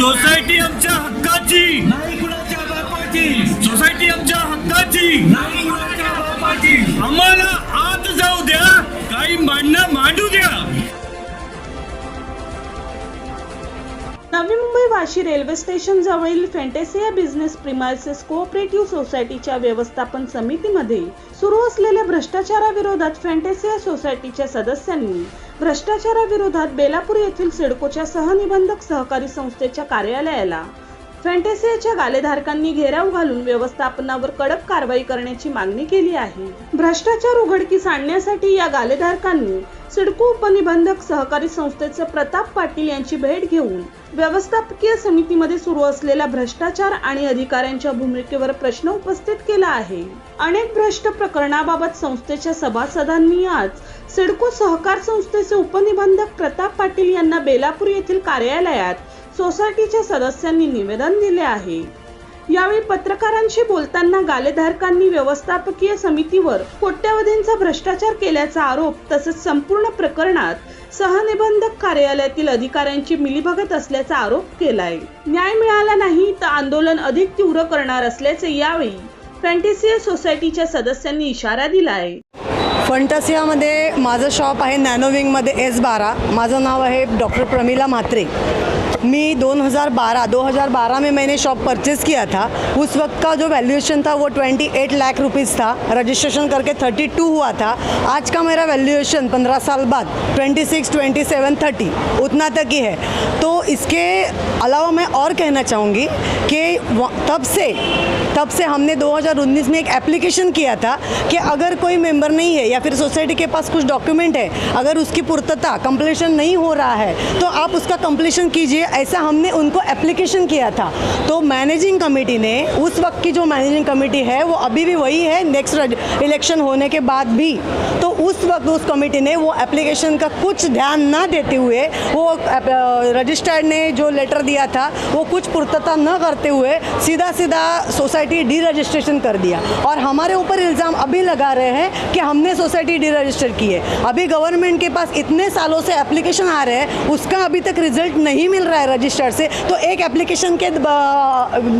Society आमच्या हक्काची. नाही कुणाच्या बापाची. सोसायटी आमच्या हक्काची. नाही कुणाच्या बापाची. आम्हाला नवी मुंबई वाशी रेल्वे स्टेशन जवळील फेंटेसिया बिझनेस प्रिमायसेस कोऑपरेटिव्ह सोसायटीच्या व्यवस्थापन समितीमध्ये सुरू असलेल्या भ्रष्टाचाराविरोधात फेंटेसिया सोसायटीच्या सदस्यांनी भ्रष्टाचाराविरोधात बेलापूर येथील सिडकोच्या सहनिबंधक सहकारी संस्थेच्या कार्यालयाला फॅन्टेसियाच्या गालेधारकांनी घेराव घालून व्यवस्थापनावर कडक कारवाई करण्याची मागणी केली आहे. भ्रष्टाचार उघडकीस आणण्यासाठी या गालेधारकांनी सिडको उपनिबंधक सहकारी संस्थेचे प्रताप पाटील यांची भेट घेऊन व्यवस्थापकीय समितीमध्ये सुरू असलेल्या भ्रष्टाचार आणि अधिकाऱ्यांच्या भूमिकेवर प्रश्न उपस्थित केला आहे. अनेक भ्रष्ट प्रकरणाबाबत संस्थेच्या सभासदांनी आज सिडको सहकार संस्थेचे उपनिबंधक प्रताप पाटील यांना बेलापूर येथील कार्यालयात सोसायटीच्या सदस्यांनी निवेदन दिले आहे. यावेळी पत्रकारांशी बोलताना गालेधारकांनी व्यवस्थापकीय समितीवर कोट्यवधींचा भ्रष्टाचार केल्याचा आरोप तसंच संपूर्ण प्रकरणात सहनिबंधक कार्यालयातील अधिकाऱ्यांची मिलीभगत असल्याचा आरोप केलाय. न्याय मिळाला नाही तर आंदोलन अधिक तीव्र करणार असल्याचे यावेळी फॅन्टेसिया सोसायटीच्या सदस्यांनी इशारा दिलाय. फंटासियामध्ये माझं शॉप आहे नॅनोविंगमध्ये एस बारा. माझं नाव आहे डॉक्टर प्रमिला म्हात्रे. मी 2012 2012 में मैंने शॉप परचेज़ किया था। उस वक्त का जो वैल्यूएशन था वो 28 लाख रुपीस था। रजिस्ट्रेशन करके 32 हुआ था। आज का मेरा वैल्यूएशन 15 साल बाद 26 27 30 उतना तक ही है। तो इसके अलावा मैं और कहना चाहूँगी कि तब से तब से हमने 2019 में एक एप्लीकेशन किया था कि अगर कोई मेंबर नहीं है या फिर सोसाइटी के पास कुछ डॉक्यूमेंट है, अगर उसकी पूर्तता कंप्लीशन नहीं हो रहा है तो आप उसका कंप्लीशन कीजिए। ऐसा हमने उनको एप्लीकेशन किया था। तो मैनेजिंग कमेटी ने, उस वक्त की जो मैनेजिंग कमेटी है, वो अभी भी वही है नेक्स्ट इलेक्शन होने के बाद भी। तो उस वक्त उस कमेटी ने वो एप्लीकेशन का कुछ ध्यान ना देते हुए, वो रजिस्टर्ड ने जो लेटर दिया था, वो कुछ पूर्तता न करते हुए सीधा सीधा सोसाइटी डी रजिस्ट्रेशन कर दिया। और हमारे ऊपर इल्ज़ाम अभी लगा रहे हैं कि हमने सोसाइटी डी रजिस्टर की है अभी गवर्नमेंट के पास इतने सालों से एप्लीकेशन आ रहे हैं, उसका अभी तक रिज़ल्ट नहीं मिल रहा है रजिस्टर से तो एक एप्लीकेशन के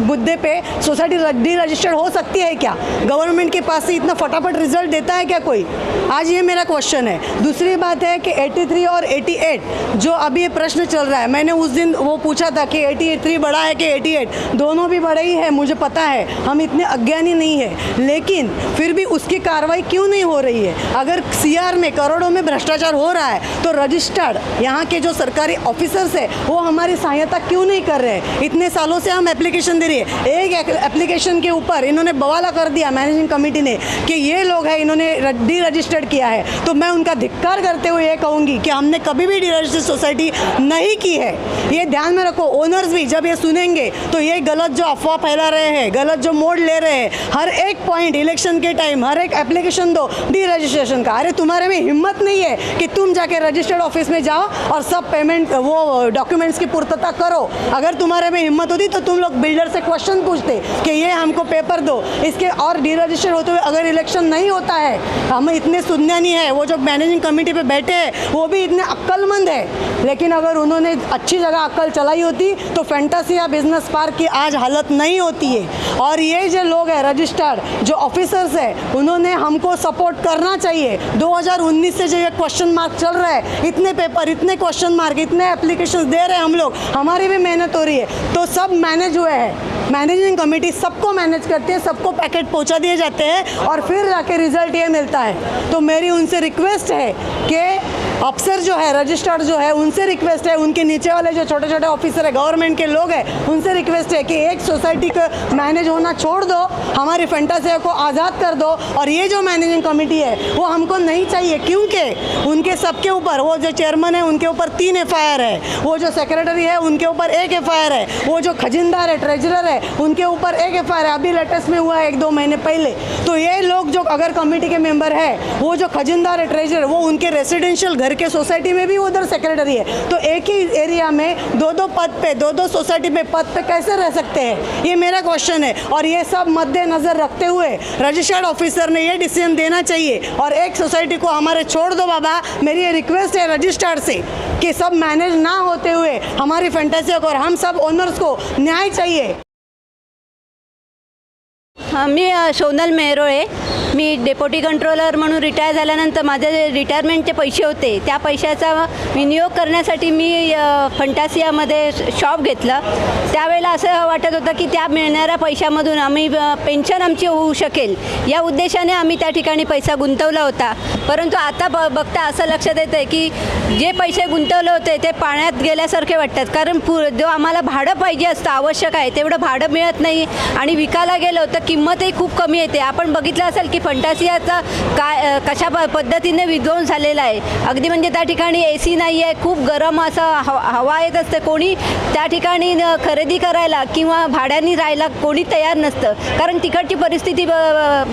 मुद्दे पे सोसाइटी डी रजिस्टर्ड हो सकती है क्या? गवर्नमेंट के पास से इतना फटाफट रिज़ल्ट देता है क्या कोई? आज ये मेरा क्वेश्चन है। दूसरी बात है कि 83 और 88 जो अभी ये प्रश्न चल रहा है, मैंने उस दिन वो पूछा था कि 83 बड़ा है कि 88 दोनों भी बड़े ही है, मुझे पता है। हम इतने अज्ञानी नहीं है। लेकिन फिर भी उसकी कार्रवाई क्यों नहीं हो रही है? अगर सीआर में, करोड़ों में भ्रष्टाचार हो रहा है तो रजिस्टर्ड यहाँ के जो सरकारी ऑफिसर्स है, वो हमारी सहायता क्यों नहीं कर रहे इतने सालों से हम एप्लीकेशन दे रही है। एक एप्लीकेशन के ऊपर इन्होंने बवाला कर दिया मैनेजिंग कमेटी ने कि ये लोग हैं, इन्होंने डी रजिस्टर्ड किया है। तो मैं उनका धिक्कार करते हुए ये कहूँगी कि हमने कभी भी डी रजिस्टर्ड सोसाइटी नहीं की है। ये ध्यान में रखो ओनर्स भी जब ये सुनेंगे तो ये गलत जो अफवाह फैला रहे हैं, गलत जो मोड़ ले रहे हैं, हर एक पॉइंट इलेक्शन के टाइम हर एक एप्लीकेशन दो डी रजिस्ट्रेशन का। अरे, तुम्हारे में हिम्मत नहीं है कि तुम जाके रजिस्टर्ड ऑफ़िस में जाओ और सब पेमेंट वो डॉक्यूमेंट्स की पूर्तता करो। अगर तुम्हारे में हिम्मत होती तो तुम लोग बिल्डर से क्वेश्चन पूछते कि ये हमको पेपर दो। इसके और डी रजिस्टर होते हुए अगर इलेक्शन नहीं होता है, हम इतने सुज्ञानी है, वो जो मैनेजिंग कमेटी पे बैठे हैं, वो भी इतने अक्लमंद है। लेकिन अगर उन्होंने अच्छी जगह अक्ल चलाई होती तो फैंटासिया बिज़नेस पार्क की आज हालत नहीं होती है। और ये जो लोग हैं रजिस्टर्ड जो ऑफिसर्स हैं, उन्होंने हमको सपोर्ट करना चाहिए। 2019 से जो ये क्वेश्चन मार्क चल रहा है, इतने पेपर इतने क्वेश्चन मार्क इतने एप्लीकेशन दे रहे हैं हम लोग। हमारी भी मेहनत हो रही है। तो सब मैनेज हुए हैं। मैनेजिंग कमेटी सबको मैनेज करती है, सबको पैकेट पहुँचा दिए जाते हैं और फिर जाके रिज़ल्ट ये मिलता है। तो मेरी उनसे रिक्वेस्ट है कि अफसर जो है, रजिस्ट्रार जो है, उनसे रिक्वेस्ट है, उनके नीचे वाले जो छोटे छोटे ऑफिसर है गवर्नमेंट के लोग हैं, उनसे रिक्वेस्ट है कि एक सोसाइटी को मैनेज होना छोड़ दो, हमारी फंटासिया को आज़ाद कर दो और ये जो मैनेजिंग कमेटी है, वो हमको नहीं चाहिए क्योंकि उनके सबके ऊपर, वो जो चेयरमैन है, उनके ऊपर तीन एफ़ है, वो जो सेक्रेटरी है, उनके ऊपर एक एफ़ है, वो जो खजिनदार है ट्रेजरर है, उनके ऊपर एक एफ़ है। अभी लेटेस्ट में हुआ है एक दो महीने पहले। तो ये लोग जो, अगर कमेटी के मेंबर है, वो जो खजिनदार है ट्रेजरर वो उनके रेसिडेंशियल घर के सोसाइटी में भी उधर सेक्रेटरी है। तो एक ही एरिया में दो दो पद पे, दो दो सोसाइटी में पद पे कैसे रह सकते हैं? ये मेरा क्वेश्चन है। और ये सब मद्देनज़र रखते हुए रजिस्टर्ड ऑफिसर ने ये डिसीज़न देना चाहिए। और एक सोसाइटी को हमारे छोड़ दो बाबा। मेरी ये रिक्वेस्ट है रजिस्टर्ड से कि सब मैनेज ना होते हुए हमारी फैंटेसी और हम सब ओनर्स को न्याय चाहिए। मी सोनल मेहरोळे. मी डेप्युटी कंट्रोलर म्हणून रिटायर झाल्यानंतर माझे जे रिटायरमेंटचे पैसे होते त्या पैशाचा विनियोग करण्यासाठी मी फंटासियामध्ये शॉप घेतलं. त्यावेळेला असं वाटत होतं की त्या मिळणाऱ्या पैशामधून आम्ही पेन्शन आमची होऊ शकेल. या उद्देशाने आम्ही त्या ठिकाणी पैसा गुंतवला होता. परंतु आता ब बघता असं लक्षात येतं आहे की जे पैसे गुंतवले होते ते पाण्यात गेल्यासारखे वाटतात. कारण पु जो आम्हाला भाडं पाहिजे असतं आवश्यक आहे तेवढं भाडं मिळत नाही. आणि विकायला गेलं तर किंमतही खूप कमी येते. आपण बघितलं असेल की फंटासियाचा काय कशा प पद्धतीने विध्वंस झालेला आहे. अगदी म्हणजे त्या ठिकाणी ए सी नाही आहे खूप गरम असं हव हवा येत असते. कोणी त्या ठिकाणी न खरेदी करायला किंवा भाड्याने राहायला कोणी तयार नसतं. कारण तिकडची परिस्थिती ब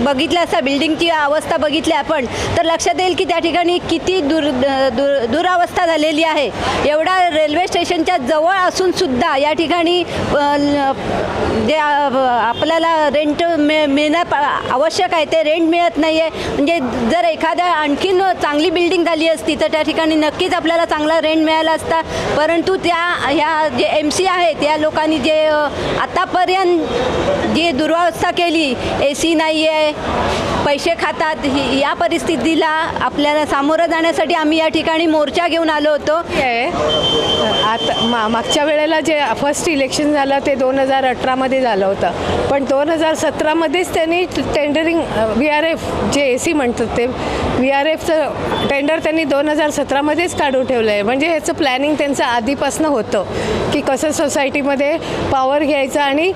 बघितली असता बिल्डिंगची अवस्था बघितली आपण तर लक्षात येईल की त्या ठिकाणी किती दूर दूर दुरावस्था झालेली आहे. एवढा रेल्वे स्टेशनच्या जवळ असूनसुद्धा या ठिकाणी जे आपल्याला रेंट मिळ मिळणं प- आवश्यक आहे ते रेंट मिळत नाही आहे म्हणजे जर एखाद्या आणखीन चांगली बिल्डिंग झाली असती तर त्या ठिकाणी नक्कीच आपल्याला चांगला रेंट मिळाला असता. परंतु त्या ह्या जे एम सी आहेत या लोकांनी जे आतापर्यंत जी दुरावस्था केली ए सी नाही आहे पैसे खातात ही या परिस्थितीला आपल्याला सामोरं जाण्यासाठी आम्ही या ठिकाणी मोर्चा घेऊन आलो होतो. आता मा मागच्या वेळेला जे फर्स्ट इलेक्शन झालं ते दोन हजार अठरामध्ये झालं होतं. पण दोन हजार सतरामध्येच त्यांनी टेंडरिंग व्ही आर एफ जे ए सी म्हणतात ते व्ही आर एफचं टेंडर त्यांनी दोन हजार सतरामध्येच काढून ठेवलं आहे म्हणजे ह्याचं प्लॅनिंग त्यांचं आधीपासनं होतं की कसं सोसायटीमध्ये पॉवर घ्यायचं आणि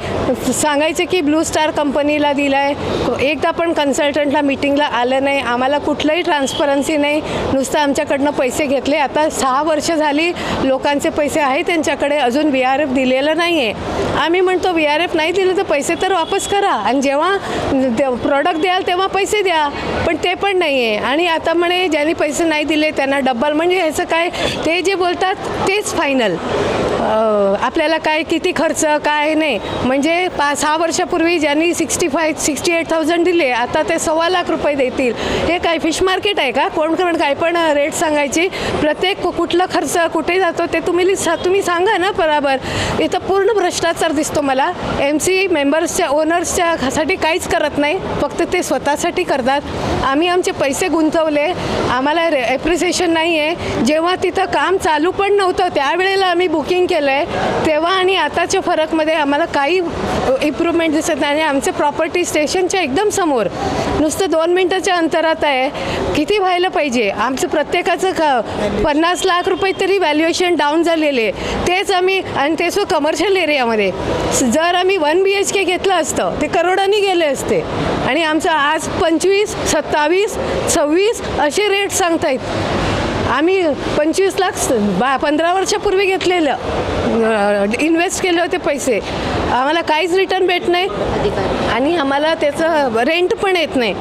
सांगायचं की ब्लू स्टार कंपनीला दिला आहे एकदा पण कन्सल्टंटला मिटिंगला आलं नाही आम्हाला कुठलंही ट्रान्सपरन्सी नाही. नुसतं आमच्याकडनं पैसे घेतले. आता सहा वर्ष झाली लोकांचे पैसे आहे त्यांच्याकडे अजून व्ही आर एफ दिलेलं नाही आहे आम्ही म्हणतो व्ही आर एफ नाही दिलं तर पैसे तर वापस करा. आणि जेव्हा प्रॉडक्ट द्याल तेव्हा पैसे द्या. पण ते पण नाही आहे आणि आता म्हणे ज्यांनी पैसे नाही दिले त्यांना डब्बल. म्हणजे ह्याचं काय? ते जे बोलतात तेच फायनल आपल्याला काय किती खर्च काय नाही. म्हणजे पाच सहा वर्षापूर्वी ज्यांनी sixty five sixty eight thousand दिले आता ते सव्वा लाख रुपये देतील. हे काय फिश मार्केट आहे का? कोण कोण काय पण रेट सांगायची. प्रत्येक कु- कुठला खर्च कुठे जातो ते तुम्ही सा तुम्ही सांगा ना बरोबर. इथं पूर्ण भ्रष्टाचार दिसतो मला. एम सी मेंबर्सच्या ओनर्सच्या साठी काहीच करत नाही. फक्त ते स्वतःसाठी करतात. आम्ही आमचे पैसे गुंतवले. आम्हाला एप्रिसिएशन नाही आहे जेव्हा तिथं काम चालू पण नव्हतं त्यावेळेला आम्ही बुकिंग केलं. आहे तेव्हा आणि आताच्या फरकमध्ये आम्हाला काही इम्प्रूव्हमेंट दिसत नाही. आणि आमचे प्रॉपर्टी स्टेशनच्या एकदम समोर नुसतं दोन मिनटाच्या अंतरात आहे. किती व्हायला पाहिजे? आमचं प्रत्येकाचं क पन्नास लाख रुपये तरी व्हॅल्युएशन डाऊन झालेले. तेच आम्ही आणि ते सो कमर्शियल एरियामध्ये जर आम्ही वन बी एच के घेतलं असतं ते करोडांनी गेले असते. आणि आमचं आज पंचवीस सत्तावीस सव्वीस असे रेट सांगतायत. आम्ही पंचवीस लाख बा पंधरा वर्षापूर्वी घेतलेलं. इन्व्हेस्ट केले होते पैसे. आम्हाला काहीच रिटर्न भेट नाही. आणि आम्हाला त्याचं रेंट पण येत नाही.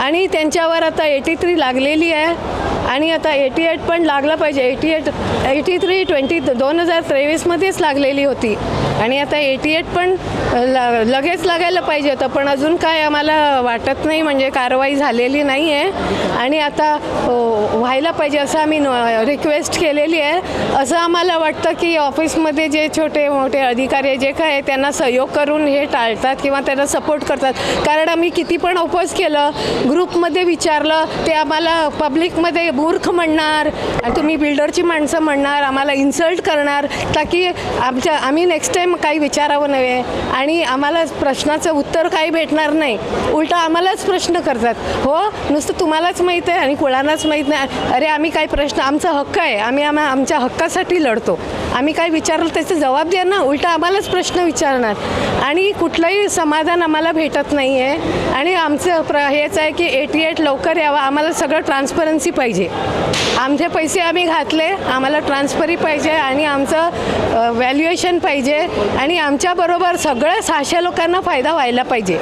आणि त्यांच्यावर आता एटी थ्री लागलेली आहे. आणि आता एटी एट पण लागला पाहिजे. Eighty eight eighty three twenty दोन हजार तेवीसमध्येच लागलेली होती. आणि आता एटी एट पण ल लगेच लागायला पाहिजे होतं. पण अजून काय आम्हाला वाटत नाही. म्हणजे कारवाई झालेली नाही आहे आणि आता अ, व्हायला पाहिजे असं आम्ही रिक्वेस्ट केलेली आहे. असं आम्हाला वाटतं की ऑफिसमध्ये जे छोटे मोठे अधिकारी जे काय त्यांना सहयोग करून हे टाळतात किंवा त्यांना सपोर्ट करतात. कारण आम्ही किती पण उपवास केलं ग्रुपमध्ये विचारलं ते आम्हाला पब्लिकमध्ये मूर्ख म्हणणार आणि तुम्ही बिल्डरची माणसं म्हणणार आम्हाला इन्सल्ट करणार ताकी आमच्या आम्ही नेक्स्ट टाईम काही विचारावं नव्हे. आणि आम्हाला प्रश्नाचं उत्तर काही भेटणार नाही. उलटा आम्हालाच प्रश्न करतात. हो नुसतं तुम्हालाच माहीत आहे आणि कुणालाच माहीत नाही. अरे आम्ही काही प्रश्न आमचा हक्क आहे. आम्ही आम्हा आमच्या हक्कासाठी लढतो. आम्ही काय विचारलं त्याचं जबाब द्या ना. उलटा आम्हालाच प्रश्न विचारणार. आणि कुठलंही समाधान आम्हाला भेटत नाही आहे आणि आमचं प्र हेच आहे की एटी एट लवकर यावं. आम्हाला सगळं ट्रान्सपरन्सी पाहिजे. आमचे पैसे आम्ही घातले. आम्हाला ट्रान्सफरी पाहिजे. आणि आमचं व्हॅल्युएशन पाहिजे. आणि आमच्याबरोबर सगळ्या सहाशे लोकांना फायदा व्हायला पाहिजे.